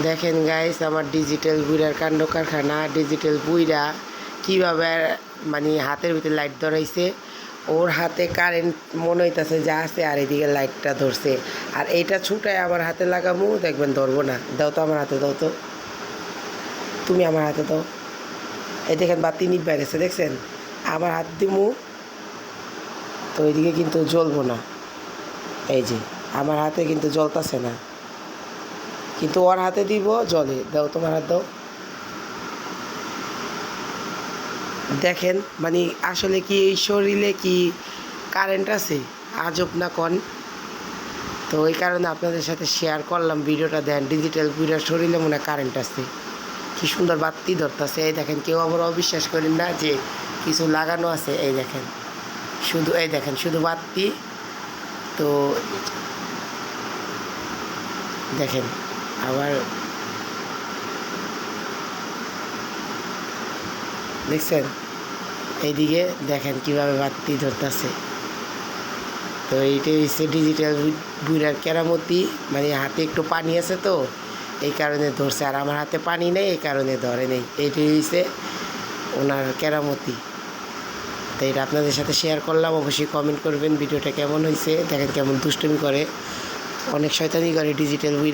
দেখেন গাইস আমার ডিজিটাল বুইরার কাণ্ড কারখানা ডিজিটাল বুইরা কীভাবে মানে হাতের ভিতরে লাইট ধরাইছে, ওর হাতে কারেন্ট মনে হইতাছে যা আছে আর এদিকে লাইটটা ধরছে। আর এইটা ছুটায় আমার হাতে লাগামু, দেখবেন ধরবো না। দাও তো আমার হাতে, দাও তো। তুমি আমার হাতে দাও। এই দেখেন বাতি নিভে গেছে, দেখছেন? আমার হাত দিমু, তো ওইদিকে কিন্তু জ্বলবো না। এই যে, আমার হাতে কিন্তু জ্বলতাছে না। কিন্তু ওর হাতে দিব জলে। দাও, তোমার হাত দাও। দেখেন মানে আসলে কি এই শরীরে কি কারেন্ট আছে? আজব না কন? তো ওই কারণে আপনাদের সাথে শেয়ার করলাম ভিডিওটা, দেন ডিজিটাল ভিডিওর শরীরে মনে হয় কারেন্ট আছে। কি সুন্দর বাতি ধরতেছে। এই দেখেন, কেউ আবার অবিশ্বাস করেন না যে কিছু লাগানো আছে। এই দেখেন, শুধু, এই দেখেন, শুধু বাতি। তো দেখেন আবার দেখছেন? এইদিকে দেখেন কীভাবে বাতি ধরতেছে। তো এইটাই হচ্ছে ডিজিটাল বুড়ার কেরামতি। মানে হাতে একটু পানি আছে তো, এই কারণে ধরছে। আর আমার হাতে পানি নেই, এই কারণে ধরে নেই। এইটাই হচ্ছে ওনার কেরামতি। তো এটা আপনাদের সাথে শেয়ার করলাম। অবশ্যই কমেন্ট করবেন ভিডিওটা কেমন হয়েছে। দেখেন কেমন দুষ্টুমি করে। অনেক শয়তানি করে ডিজিটাল বুইরা।